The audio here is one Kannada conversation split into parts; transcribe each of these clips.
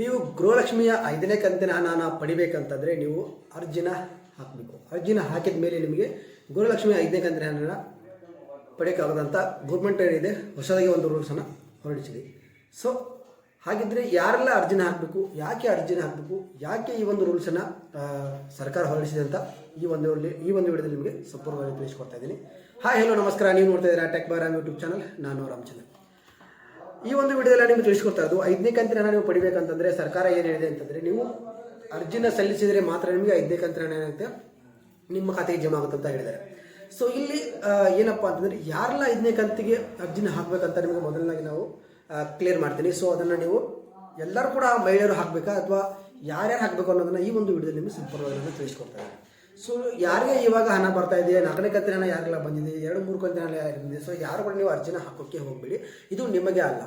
ನೀವು ಗೃಹಲಕ್ಷ್ಮಿಯ ಐದನೇ ಕಂತಿನ ಹಣನ ಪಡಿಬೇಕಂತಂದರೆ ನೀವು ಅರ್ಜಿನ ಹಾಕಬೇಕು. ಅರ್ಜಿನ ಹಾಕಿದ ಮೇಲೆ ನಿಮಗೆ ಗೃಹಲಕ್ಷ್ಮಿಯ ಐದನೇ ಕಂತಿನ ಹಣನ ಪಡೆಯೋಕ್ಕಾಗದಂಥ ಗೌರ್ಮೆಂಟ್ ಏನಿದೆ, ಹೊಸದಾಗಿ ಒಂದು ರೂಲ್ಸನ್ನು ಹೊರಡಿಸಿದೆ. ಸೊ ಹಾಗಿದ್ರೆ ಯಾರೆಲ್ಲ ಅರ್ಜಿನ ಹಾಕಬೇಕು, ಯಾಕೆ ಅರ್ಜಿನ ಹಾಕಬೇಕು, ಯಾಕೆ ಈ ಒಂದು ರೂಲ್ಸನ್ನು ಸರ್ಕಾರ ಹೊರಡಿಸಿದೆ ಅಂತ ಈ ಒಂದು ಈ ಒಂದು ವಿಡಿಯೋದಲ್ಲಿ ನಿಮಗೆ ಸಂಪೂರ್ಣವಾಗಿ ತಿಳಿಸ್ಕೊಡ್ತಾ ಇದ್ದೀನಿ. ಹಾಯ್ ಹಲೋ ನಮಸ್ಕಾರ. ನೀವು ನೋಡ್ತಾ ಇದ್ದೀರಾ ಟೆಕ್ ಬಾರಾಮ್ ಯೂಟ್ಯೂಬ್ ಚಾನಲ್ ನಾನು ರಾಮಚಂದ್ರ ಈ ಒಂದು ವಿಡಿಯೋದಲ್ಲಿ ನಿಮಗೆ ತಿಳಿಸ್ಕೊಡ್ತಾ ಇದ್ದು ಐದನೇ ಕಂತಿನ ನೀವು ಪಡಿಬೇಕಂತಂದ್ರೆ ಸರ್ಕಾರ ಏನು ಹೇಳಿದೆ ಅಂತಂದ್ರೆ ನೀವು ಅರ್ಜಿನ ಸಲ್ಲಿಸಿದರೆ ಮಾತ್ರ ನಿಮಗೆ ಐದನೇ ಕಂತಿನ ಏನಾಗುತ್ತೆ ನಿಮ್ಮ ಖಾತೆಗೆ ಜಮಾ ಆಗುತ್ತೆ ಅಂತ ಹೇಳಿದ್ದಾರೆ. ಸೊ ಇಲ್ಲಿ ಏನಪ್ಪ ಅಂತಂದ್ರೆ ಯಾರೆಲ್ಲ ಐದನೇ ಕಂತಿಗೆ ಅರ್ಜಿನ ಹಾಕ್ಬೇಕಂತ ನಿಮಗೆ ಮೊದಲನಾಗಿ ನಾವು ಕ್ಲಿಯರ್ ಮಾಡ್ತೀನಿ. ಸೊ ಅದನ್ನು ನೀವು ಎಲ್ಲರೂ ಕೂಡ ಮಹಿಳೆಯರು ಹಾಕಬೇಕಾ ಅಥವಾ ಯಾರ್ಯಾರು ಹಾಕ್ಬೇಕು ಅನ್ನೋದನ್ನ ಈ ಒಂದು ವಿಡಿಯೋದಲ್ಲಿ ನಿಮಗೆ ಸಂಪೂರ್ಣವಾಗಿ ತಿಳಿಸ್ಕೊಡ್ತಾರೆ ಸೊ ಯಾರಿಗೆ ಇವಾಗ ಹಣ ಬರ್ತಾ ಇದೆ ನಾಲ್ಕನೇ ಹಣ ಯಾರಿಗೆಲ್ಲ ಬಂದಿದೆ, ಎರಡು, ಮೂರು ಕಂತಿನ ಹಣ ಬಂದಿದೆ ಸೊ ಯಾರು ಕೂಡ ನೀವು ಅರ್ಜಿನ ಹಾಕೋಕ್ಕೆ ಹೋಗಬೇಡಿ. ಇದು ನಿಮಗೆ ಅಲ್ಲ.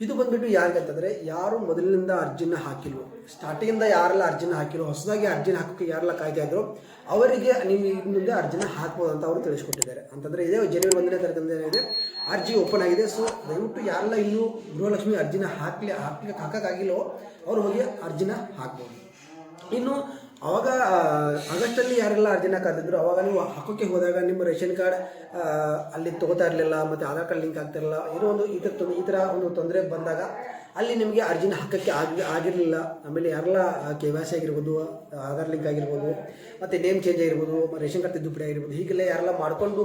ಇದು ಬಂದ್ಬಿಟ್ಟು ಯಾರಿಗೆ ಅಂತಂದ್ರೆ, ಯಾರು ಮೊದಲಿನಿಂದ ಅರ್ಜಿನ ಹಾಕಿಲ್ವೋ ಸ್ಟಾರ್ಟಿಂಗಿಂದ ಯಾರೆಲ್ಲ ಅರ್ಜಿನ ಹಾಕಿಲ್ವೋ, ಹೊಸದಾಗಿ ಅರ್ಜಿನ ಹಾಕೋಕ್ಕೆ ಯಾರೆಲ್ಲ ಕಾಯ್ತಾ ಇದ್ರು, ಅವರಿಗೆ ನೀವು ಮುಂದೆ ಅರ್ಜಿನ ಹಾಕ್ಬೋದು ಅಂತ ಅವರು ತಿಳಿಸ್ಕೊಟ್ಟಿದ್ದಾರೆ. ಅಂತಂದರೆ ಇದೇ ಜನವರಿ ಒಂದನೇ ತಾರೀಕಿಂದ ಏನಿದೆ, ಅರ್ಜಿ ಓಪನ್ ಆಗಿದೆ. ಸೊ ದಯವಿಟ್ಟು ಯಾರೆಲ್ಲ ಇನ್ನೂ ಗೃಹಲಕ್ಷ್ಮಿ ಅರ್ಜಿನ ಹಾಕಲಿ, ಹಾಕ್ಲಿಕ್ಕೆ ಹಾಕೋಕ್ಕಾಗಿಲ್ಲೋ ಅವ್ರು ಹೋಗಿ ಅರ್ಜಿನ ಹಾಕ್ಬೋದು. ಇನ್ನು ಅವಾಗ ಆ, ಆಗಸ್ಟಲ್ಲಿ ಯಾರೆಲ್ಲ ಅರ್ಜಿನ ಕರೆದಿದ್ರು ಆವಾಗ ನೀವು ಹಾಕೋಕ್ಕೆ ಹೋದಾಗ ನಿಮ್ಮ ರೇಷನ್ ಕಾರ್ಡ್ ಅಲ್ಲಿ ತೊಗೋತಾ ಇರಲಿಲ್ಲ ಮತ್ತು ಆಧಾರ್ ಕಾರ್ಡ್ ಲಿಂಕ್ ಆಗ್ತಿರಲಿಲ್ಲ ಏನೋ ಒಂದು ಈ ಥರ ಈ ಥರ ಒಂದು ತೊಂದರೆ ಬಂದಾಗ ಅಲ್ಲಿ ನಿಮಗೆ ಅರ್ಜಿನ ಹಾಕೋಕ್ಕೆ ಆಗಿ ಆಗಿರಲಿಲ್ಲ. ಆಮೇಲೆ ಯಾರೆಲ್ಲ ಕೆ ವೈ ಸಿ ಆಗಿರ್ಬೋದು ಆಧಾರ್ ಲಿಂಕ್ ಆಗಿರ್ಬೋದು ಮತ್ತು ನೇಮ್ ಚೇಂಜ್ ಆಗಿರ್ಬೋದು ರೇಷನ್ ಕಾರ್ಡ್ ತಿದ್ದುಪಡಿ ಆಗಿರ್ಬೋದು ಹೀಗೆಲ್ಲ ಯಾರೆಲ್ಲ ಮಾಡಿಕೊಂಡು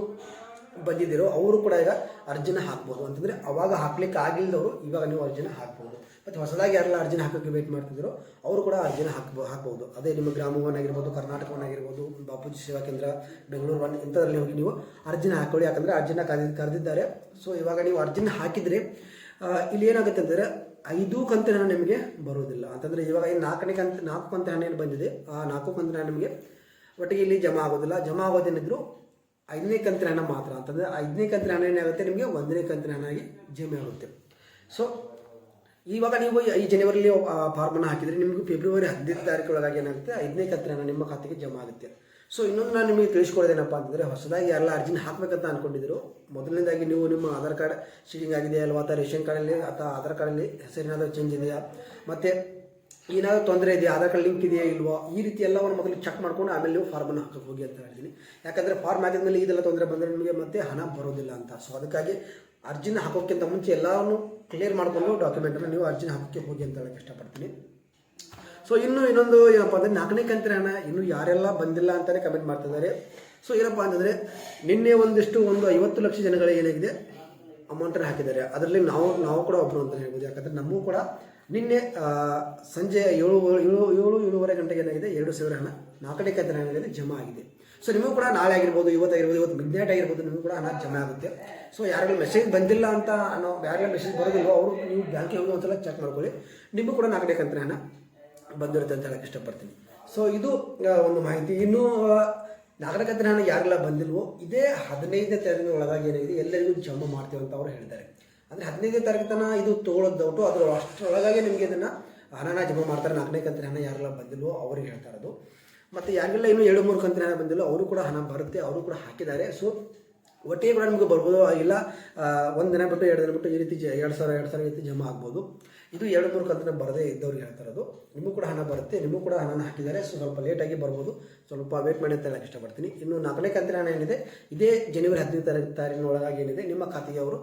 ಬಂದಿದ್ದೀರೋ ಅವರು ಕೂಡ ಈಗ ಅರ್ಜಿನ ಹಾಕ್ಬೋದು. ಅಂತಂದರೆ ಅವಾಗ ಹಾಕ್ಲಿಕ್ಕೆ ಆಗಿಲ್ಲದವರು ಇವಾಗ ನೀವು ಅರ್ಜಿನ ಹಾಕ್ಬೋದು. ಮತ್ತು ಹೊಸದಾಗಿ ಯಾರೆಲ್ಲ ಅರ್ಜಿನ ಹಾಕೋಕ್ಕೆ ವೇಟ್ ಮಾಡ್ತಿದ್ರು, ಅವರು ಕೂಡ ಅರ್ಜಿನ ಹಾಕ್ಬೋ, ಹಾಕ್ಬೋದು. ಅದೇ ನಿಮ್ಮ ಗ್ರಾಮ ಒನ್ ಆಗಿರ್ಬೋದು, ಕರ್ನಾಟಕ ಒನ್ ಆಗಿರ್ಬೋದು, ಬಾಪೂಜಿ ಸೇವಾ ಕೇಂದ್ರ, ಬೆಂಗಳೂರು ಒನ್ ಇಂಥದ್ರಲ್ಲಿ ಹೋಗಿ ನೀವು ಅರ್ಜಿನ ಹಾಕೊಳ್ಳಿ. ಯಾಕಂದರೆ ಅರ್ಜಿನ ಕರೆದಿ, ಕರೆದಿದ್ದಾರೆ. ಸೊ ಇವಾಗ ನೀವು ಅರ್ಜಿನ ಹಾಕಿದರೆ ಇಲ್ಲಿ ಏನಾಗುತ್ತೆ ಅಂದರೆ ಐದು ಕಂತಿನ ಹಣ ನಿಮಗೆ ಬರೋದಿಲ್ಲ. ಅಂತಂದರೆ ಇವಾಗ ಏನು ನಾಲ್ಕನೇ ಕಂತು, ನಾಲ್ಕು ಕಂತಿನ ಹಣ ಏನು ಬಂದಿದೆ? ಆ, ನಾಲ್ಕು ಕಂತಿನ ಹಣ ನಿಮಗೆ ಒಟ್ಟಿಗೆ ಇಲ್ಲಿ ಜಮಾ ಆಗೋದಿಲ್ಲ. ಜಮಾ ಆಗೋದೇನಿದ್ರು ಐದನೇ ಕಂತಿನ ಹಣ ಮಾತ್ರ. ಅಂತಂದರೆ ಐದನೇ ಕಂತಿನ ಹಣ ಏನಾಗುತ್ತೆ? ನಿಮಗೆ ಒಂದನೇ ಕಂತಿನ ಹಣ ಆಗಿ ಜಮೆ ಆಗುತ್ತೆ. ಸೊ ಇವಾಗ ನೀವು ಈ ಜನವರಿಲಿ ಫಾರ್ಮನ್ನು ಹಾಕಿದರೆ ನಿಮಗೆ ಫೆಬ್ರವರಿ ಹದಿನೈದು ತಾರೀಕೊಳಗಾಗಿ ಏನಾಗುತ್ತೆ? ಐದನೇ ಕಂತಿನ ನಿಮ್ಮ ಖಾತೆಗೆ ಜಮಾ ಆಗುತ್ತೆ. ಸೊ ಇನ್ನೊಂದು ನಾನು ನಿಮಗೆ ತಿಳಿಸ್ಕೊಡೋದೇನಪ್ಪ ಅಂತಂದರೆ, ಹೊಸದಾಗಿ ಎಲ್ಲ ಅರ್ಜಿನ ಹಾಕಬೇಕಂತ ಅನ್ಕೊಂಡಿದ್ರು, ಮೊದಲನೇದಾಗಿ ನೀವು ನಿಮ್ಮ ಆಧಾರ್ ಕಾರ್ಡ್ ಶೀಟಿಂಗ್ ಆಗಿದೆ ಅಲ್ವಾ, ಅಥವಾ ರೇಷನ್ ಕಾರ್ಡಲ್ಲಿ, ಅಥವಾ ಆಧಾರ್ ಕಾರ್ಡಲ್ಲಿ ಹೆಸರೇನಾದರೂ ಚೇಂಜ್ ಇದೆಯಾ? ಮತ್ತು ಏನಾದರೂ ತೊಂದರೆ ಇದೆಯಾ? ಆಧಾರ್ ಕಾರ್ಡ್ ಲಿಂಕ್ ಇದೆಯಾ ಇಲ್ವಾ? ಈ ರೀತಿ ಎಲ್ಲವನ್ನು ಮೊದಲು ಚೆಕ್ ಮಾಡ್ಕೊಂಡು ಆಮೇಲೆ ನೀವು ಫಾರ್ಮನ್ನು ಹಾಕಕ್ಕೆ ಹೋಗಿ ಅಂತ ಹೇಳ್ತೀನಿ ಯಾಕಂದರೆ ಫಾರ್ಮ್ ಹಾಕಿದ್ಮೇಲೆ ಇದೆಲ್ಲ ತೊಂದರೆ ಬಂದರೆ ನಿಮಗೆ ಮತ್ತೆ ಹಣ ಬರೋದಿಲ್ಲ ಅಂತ. ಸೊ ಅದಕ್ಕಾಗಿ ಅರ್ಜಿನ ಹಾಕೋಕ್ಕಿಂತ ಮುಂಚೆ ಎಲ್ಲವನ್ನು ಕ್ಲಿಯರ್ ಮಾಡಿಕೊಂಡು ಡಾಕ್ಯುಮೆಂಟನ್ನು ನೀವು ಅರ್ಜಿನ ಹಾಕೋಕ್ಕೆ ಹೋಗಿ ಅಂತ ಹೇಳಕ್ಕೆ ಇಷ್ಟಪಡ್ತೀನಿ. ಸೊ ಇನ್ನು ಇನ್ನೊಂದು ಏನಪ್ಪ ಅಂದರೆ ನಾಲ್ಕನೇ ಕಂತಿನ ಹಣ ಇನ್ನು ಯಾರೆಲ್ಲ ಬಂದಿಲ್ಲ ಅಂತಲೇ ಕಮೆಂಟ್ ಮಾಡ್ತಿದ್ದಾರೆ. ಸೊ ಏನಪ್ಪ ಅಂತಂದರೆ ನಿನ್ನೆ ಒಂದಿಷ್ಟು ಒಂದು ಐವತ್ತು ಲಕ್ಷ ಜನಗಳು ಏನಾಗಿದೆ? ಅಮೌಂಟನ್ನು ಹಾಕಿದ್ದಾರೆ. ಅದರಲ್ಲಿ ನಾವು ನಾವು ಕೂಡ ಒಬ್ಬರು ಅಂತ ಹೇಳ್ಬೋದು. ಯಾಕಂದರೆ ನಮಗೂ ಕೂಡ ನಿನ್ನೆ ಸಂಜೆ ಏಳು ಏಳು ಏಳು, ಏಳುವರೆ ಗಂಟೆಗೆ ಏನಾಗಿದೆ? ಎರಡು ಸಾವಿರ ಹಣ, ನಾಲ್ಕನೇ ಕಂತಿನ ಏನಾಗಿದೆ? ಜಮಾ ಆಗಿದೆ. ಸೊ ನಿಮಗೂ ಕೂಡ ನಾಳೆ ಆಗಿರ್ಬೋದು ಇವತ್ತಾಗಿರ್ಬೋದು ಇವತ್ತು ಮಿಡ್ ನೈಟ್ ಆಗಿರ್ಬೋದು, ನಿಮಗೂ ಕೂಡ ಹಣ ಜಮಾ ಆಗುತ್ತೆ. ಸೊ ಯಾರಿಗೂ ಮೆಸೇಜ್ ಬಂದಿಲ್ಲ ಅಂತ ಅನ್ನೋ ಯಾರಿಗೆಲ್ಲ ಮೆಸೇಜ್ ಬರೋದಿಲ್ವೋ, ಅವರು ನೀವು ಬ್ಯಾಂಕಿಗೆ ಹೋಗಿ ಒಂದ್ಸಲ ಚೆಕ್ ಮಾಡ್ಕೊಳ್ಳಿ. ನಿಮಗೂ ಕೂಡ ನಾಲ್ಕನೇ ಕಂತಿನ ಹಣ ಬಂದಿರುತ್ತೆ ಅಂತ ಹೇಳಕ್ಕೆ ಇಷ್ಟಪಡ್ತೀನಿ. ಸೊ ಇದು ಒಂದು ಮಾಹಿತಿ. ಇನ್ನೂ ನಾಲ್ಕನೇ ಕಂತಿನ ಹಣ ಯಾರೆಲ್ಲ ಬಂದಿಲ್ವೋ, ಇದೇ ಹದಿನೈದನೇ ತಾರೀಕಿನ ಒಳಗಾಗಿ ಏನಿದೆ ಎಲ್ಲರಿಗೂ ಜಮಾ ಮಾಡ್ತೀವಿ ಅಂತ ಅವರು ಹೇಳ್ತಾರೆ. ಅಂದರೆ ಹದಿನೈದನೇ ತಾರೀಕು ಇದು ತೊಗೊಳೋದು ಡೌಟು ಅದ್ರ ಅಷ್ಟರೊಳಗಾಗಿ ನಿಮಗೆ ಇದನ್ನು ಹಣನ ಜಮಾ ಮಾಡ್ತಾರೆ. ನಾಲ್ಕನೇ ಕಂತಿನ ಹಣ ಯಾರೆಲ್ಲ ಬಂದಿಲ್ವೋ ಅವ್ರಿಗೆ ಹೇಳ್ತಾ ಇರೋದು. ಮತ್ತು ಯಾರಿಗೆಲ್ಲ ಇನ್ನೂ ಎರಡು ಮೂರು ಕಂತಿನ ಹಣ ಬಂದಿಲ್ಲ ಅವರು ಕೂಡ ಹಣ ಬರುತ್ತೆ, ಅವರು ಕೂಡ ಹಾಕಿದ್ದಾರೆ. ಸೊ ಒಟ್ಟಿಗೆ ಕೂಡ ನಿಮಗೆ ಬರ್ಬೋದು. ಇಲ್ಲ ಒಂದು ದಿನ ಬಿಟ್ಟು ಎರಡು ದಿನ ಬಿಟ್ಟು ಈ ರೀತಿ ಜ, ಎರಡು ಸಾವಿರ ಎರಡು ಸಾವಿರ ರೀತಿ ಜಮಾ ಆಗ್ಬೋದು. ಇದು ಎರಡು ಮೂರು ಕಂತಿನ ಬರದೇ ಇದ್ದವ್ರಿಗೆ ಹೇಳ್ತಾ ಇರೋದು. ನಿಮಗೂ ಕೂಡ ಹಣ ಬರುತ್ತೆ, ನಿಮಗೂ ಕೂಡ ಹಣನ ಹಾಕಿದ್ದಾರೆ. ಸೊ ಸ್ವಲ್ಪ ಲೇಟಾಗಿ ಬರ್ಬೋದು. ಸ್ವಲ್ಪ ವೇಟ್ ಮಾಡಿ ಅಂತ ಹೇಳಕ್ಕೆ ಇಷ್ಟಪಡ್ತೀನಿ. ಇನ್ನು ನಾಲ್ಕನೇ ಕಂತಿನ ಹಣ ಏನಿದೆ, ಇದೇ ಜನವರಿ ಹದಿನೈದು ತಾರೀಕು ತಾರೀಕಿನ ಒಳಗಾಗಿ ಏನಿದೆ, ನಿಮ್ಮ ಖಾತೆಗೆ ಅವರು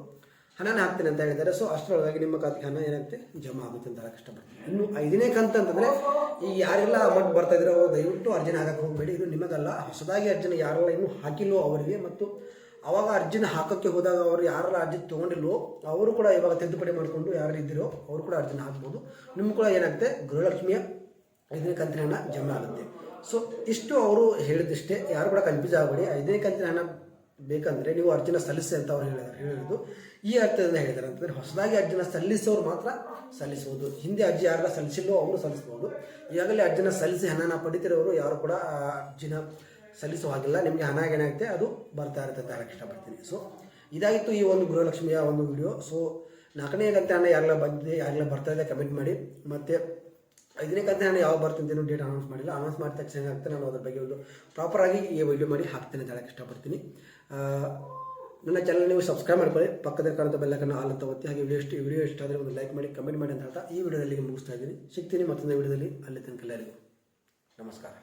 ಹಣನ ಹಾಕ್ತೇನೆ ಅಂತ ಹೇಳಿದ್ದಾರೆ. ಸೊ ಅಷ್ಟರೊಳಗಾಗಿ ನಿಮ್ಮ ಖಾತೆಗೆ ಹಣ ಏನಾಗುತ್ತೆ? ಜಮಾ ಆಗುತ್ತೆ ಅಂತ ಹೇಳಕ್ಕೆ ಇನ್ನು ಐದನೇ ಕಂತ ಅಂತಂದರೆ, ಈ ಯಾರೆಲ್ಲ ಅಮೌಂಟ್ ಬರ್ತಾ ಇದ್ರೆ ಅವ್ರು ದಯವಿಟ್ಟು ಅರ್ಜಿನ ಹಾಕಕ್ಕೆ ಹೋಗಬೇಡಿ. ಇದು ನಿಮಗಲ್ಲ. ಹೊಸದಾಗಿ ಅರ್ಜಿನ ಯಾರೆಲ್ಲ ಇನ್ನೂ ಹಾಕಿಲ್ಲೋ ಅವರಿಗೆ ಮತ್ತು ಅವಾಗ ಅರ್ಜಿನ ಹಾಕೋಕ್ಕೆ ಹೋದಾಗ ಅವರು ಯಾರೆಲ್ಲ ಅರ್ಜಿ ತೊಗೊಂಡಿಲ್ವೋ ಅವರು ಕೂಡ ಇವಾಗ ತಿದ್ದುಪಡಿ ಮಾಡಿಕೊಂಡು ಯಾರು ಇದ್ದಿರೋ ಅವರು ಕೂಡ ಅರ್ಜಿನ ಹಾಕ್ಬೋದು. ನಿಮ್ಗೆ ಕೂಡ ಏನಾಗುತ್ತೆ? ಗೃಹಲಕ್ಷ್ಮಿಯ ಐದನೇ ಕಂತಿನ ಹಣ ಜಮಾ ಆಗುತ್ತೆ. ಸೊ ಇಷ್ಟು ಅವರು ಹೇಳಿದಿಷ್ಟೇ. ಯಾರು ಕೂಡ ಕನ್ಫ್ಯೂಸ್ ಆಗಬೇಡಿ. ಐದನೇ ಕಂತಿನ ಹಣ ಬೇಕಂದ್ರೆ ನೀವು ಅರ್ಜಿನ ಸಲ್ಲಿಸಿ ಅಂತ ಅವ್ರು ಹೇಳಿದ್ದಾರೆ ಹೇಳಿರೋದು ಈ ಅರ್ಥದಿಂದ ಹೇಳಿದ್ದಾರೆ ಅಂತಂದರೆ ಹೊಸದಾಗಿ ಅರ್ಜಿನ ಸಲ್ಲಿಸೋರು ಮಾತ್ರ ಸಲ್ಲಿಸುವುದು ಹಿಂದೆ ಅರ್ಜಿ ಯಾರಲ್ಲ ಸಲ್ಲಿಸಿಲ್ಲೋ ಅವರು ಸಲ್ಲಿಸ್ಬೋದು ಈಗಾಗಲೇ ಅರ್ಜಿನ ಸಲ್ಲಿಸಿ ಹಣನ ಪಡಿತಿರೋರು ಯಾರು ಕೂಡ ಅರ್ಜಿನ ಸಲ್ಲಿಸೋ ಹಾಗಿಲ್ಲ. ನಿಮಗೆ ಹಣ ಏನಾಗುತ್ತೆ ಅದು ಬರ್ತಾ ಇರುತ್ತೆ ಅಂತ ಹೇಳಕ್ಕೆ ಇಷ್ಟಪಡ್ತೀನಿ. ಸೊ ಇದಾಗಿತ್ತು ಈ ಒಂದು ಗೃಹಲಕ್ಷ್ಮಿಯ ಒಂದು ವಿಡಿಯೋ ಸೊ ನಾಲ್ಕನೇ ಗಂಟೆ ಹಣ ಯಾರೆಲ್ಲ ಬಂದಿದೆ ಯಾರೆಲ್ಲ ಬರ್ತಾ ಇದೆ ಕಮೆಂಟ್ ಮಾಡಿ. ಮತ್ತು ಐದನೇ ಕಂತೆ ನಾನು ಯಾವಾಗ ಬರ್ತೀನಿ ಅಂತ ಡೇಟ್ ಅನೌನ್ಸ್ ಮಾಡಿಲ್ಲ. ಅನೌನ್ಸ್ ಮಾಡಿದ ತಕ್ಷಣ ಏನಾಗುತ್ತೆ ನಾನು ಅದ್ರ ಬಗ್ಗೆ ಒಂದು ಪ್ರಾಪರಾಗಿ ಈ ವಿಡಿಯೋ ಮಾಡಿ ಹಾಕ್ತೇನೆ ಅಂತ ಹೇಳಕ್ಕೆ ಇಷ್ಟಪಡ್ತೀನಿ. ನನ್ನ ಚಾನಲ್ ನೀವು ಸಬ್ಸ್ಕ್ರೈಬ್ ಮಾಡ್ಕೊಳ್ಳಿ. ಪಕ್ಕದಲ್ಲಿ ಬೆಲ್ಲ ಬೆಲ್ಲಕ್ಕನ್ನು ಆಲ್ ಅಂತ ಒತ್ತಿ, ಹಾಗೆ ವಿಡಿಯೋ ಇಷ್ಟ ವಿಡಿಯೋ ಇಷ್ಟ ಆದರೆ ಒಂದು ಲೈಕ್ ಮಾಡಿ ಕಮೆಂಟ್ ಮಾಡಿ ಅಂತ ಹೇಳ್ತಾ ಈ ವಿಡಿಯೋದಲ್ಲಿ ಮುಗಿಸ್ತಾ ಇದ್ದೀನಿ. ಸಿಗ್ತೀನಿ ಮತ್ತೊಂದು ವಿಡಿಯೋದಲ್ಲಿ ಅಲ್ಲಿ ತನಕ ಎಲ್ಲರಿಗೂ ನಮಸ್ಕಾರ.